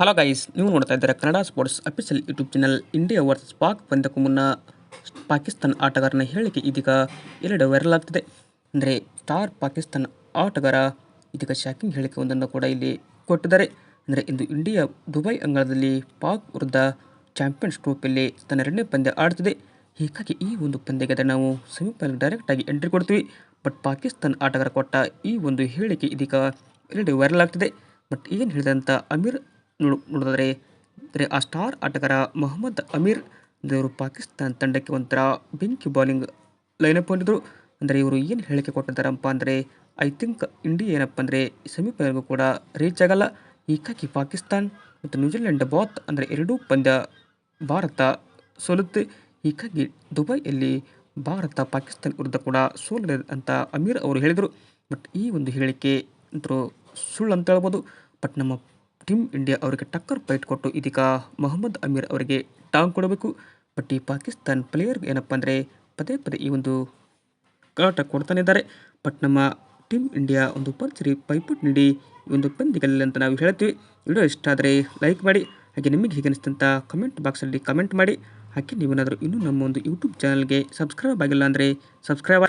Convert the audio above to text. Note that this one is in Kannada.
ಹಲೋ ಗೈಸ್ ನೀವು ನೋಡ್ತಾ ಇದ್ದಾರೆ Kannada sports official YouTube channel India versus Pak ಪಂದ್ಯಕ್ಕೂ ಮುನ್ನ ಪಾಕಿಸ್ತಾನ ಆಟಗಾರನ ಹೇಳಿಕೆ ಇದೀಗ ಎರಡು ವೈರಲ್ ಆಗ್ತಿದೆ. ಅಂದರೆ ಸ್ಟಾರ್ ಪಾಕಿಸ್ತಾನ ಆಟಗಾರ ಇದೀಗ ಶಾಕಿಂಗ್ ಹೇಳಿಕೆ ಒಂದನ್ನು ಕೂಡ ಇಲ್ಲಿ ಕೊಟ್ಟಿದ್ದಾರೆ. ಅಂದರೆ ಇಂದು ಇಂಡಿಯಾ ದುಬೈ ಅಂಗಳದಲ್ಲಿ ಪಾಕ್ ವಿರುದ್ಧ ಚಾಂಪಿಯನ್ಸ್ ಟ್ರೋಫಿಯಲ್ಲಿ ತನ್ನ ಎರಡನೇ ಪಂದ್ಯ ಆಡ್ತಿದೆ. ಹೀಗಾಗಿ ಈ ಒಂದು ಪಂದ್ಯಕ್ಕೆ ನಾವು ಸೆಮಿಫೈನಲ್ ಡೈರೆಕ್ಟಾಗಿ ಎಂಟ್ರಿ ಕೊಡ್ತೀವಿ. ಬಟ್ ಪಾಕಿಸ್ತಾನ ಆಟಗಾರ ಕೊಟ್ಟ ಈ ಒಂದು ಹೇಳಿಕೆ ಇದೀಗ ಎಲ್ಲೆಡೆ ವೈರಲ್ ಆಗ್ತಿದೆ. ಬಟ್ ಏನು ಹೇಳಿದಂಥ ಅಮೀರ್ ನೋಡು, ನೋಡೋದಾದರೆ, ಅಂದರೆ ಆ ಸ್ಟಾರ್ ಆಟಗಾರ ಮೊಹಮ್ಮದ್ ಅಮೀರ್ ಇವರು ಪಾಕಿಸ್ತಾನ ತಂಡಕ್ಕೆ ಒಂಥರ ಬೆಂಕಿ ಬೌಲಿಂಗ್ ಲೈನಪ್ ಹೊಂದಿದ್ರು ಅಂದರೆ ಇವರು ಏನು ಹೇಳಿಕೆ ಕೊಟ್ಟಿದ್ದಾರಪ್ಪ ಅಂದರೆ ಐ ಥಿಂಕ್ ಇಂಡಿಯಾ ಏನಪ್ಪ ಅಂದರೆ ಸೆಮಿಫೈನಲ್ಗೂ ಕೂಡ ರೀಚ್ ಆಗಲ್ಲ. ಹೀಗಾಗಿ ಪಾಕಿಸ್ತಾನ್ ಮತ್ತು ನ್ಯೂಜಿಲೆಂಡ್ ಬಾತ್ ಅಂದರೆ ಎರಡೂ ಪಂದ್ಯ ಭಾರತ ಸೋಲುತ್ತೆ. ಈಕಾಗಿ ದುಬೈಯಲ್ಲಿ ಭಾರತ ಪಾಕಿಸ್ತಾನ ವಿರುದ್ಧ ಕೂಡ ಸೋಲಿದೆ ಅಂತ ಅಮೀರ್ ಅವರು ಹೇಳಿದರು. ಬಟ್ ಈ ಒಂದು ಹೇಳಿಕೆ ಅಂತರೂ ಸುಳ್ಳು ಅಂತ ಹೇಳ್ಬೋದು. ಬಟ್ ನಮ್ಮ ಟೀಮ್ ಇಂಡಿಯಾ ಅವರಿಗೆ ಟಕ್ಕರ್ ಫೈಟ್ ಕೊಟ್ಟು ಇದೀಗ ಮೊಹಮ್ಮದ್ ಅಮೀರ್ ಅವರಿಗೆ ಟಾಂಗ್ ಕೊಡಬೇಕು. ಬಟ್ ಈ ಪಾಕಿಸ್ತಾನ್ ಪ್ಲೇಯರ್ ಏನಪ್ಪ ಅಂದರೆ ಪದೇ ಪದೇ ಈ ಒಂದು ಕಾಟ ಕೊಡ್ತಾನೆ ಇದ್ದಾರೆ. ಬಟ್ ನಮ್ಮ ಟೀಮ್ ಇಂಡಿಯಾ ಒಂದು ಪರ್ಚರಿ ಪೈಪೋಟ್ ನೀಡಿ ಈ ಒಂದು ಪಂದ್ಯಗಳಲ್ಲಿ ಅಂತ ನಾವು ಹೇಳ್ತೀವಿ ವಿಡಿಯೋ ಇಷ್ಟ ಆದರೆ ಲೈಕ್ ಮಾಡಿ, ಹಾಗೆ ನಿಮಗೆ ಹೇಗೆ ಅನಿಸ್ತಂತ ಕಮೆಂಟ್ ಬಾಕ್ಸಲ್ಲಿ ಕಮೆಂಟ್ ಮಾಡಿ. ಹಾಗೆ ನೀವೇನಾದರೂ ಇನ್ನೂ ನಮ್ಮ ಒಂದು ಯೂಟ್ಯೂಬ್ ಚಾನಲ್ಗೆ ಸಬ್ಸ್ಕ್ರೈಬ್ ಆಗಿಲ್ಲ ಅಂದರೆ ಸಬ್ಸ್ಕ್ರೈಬ್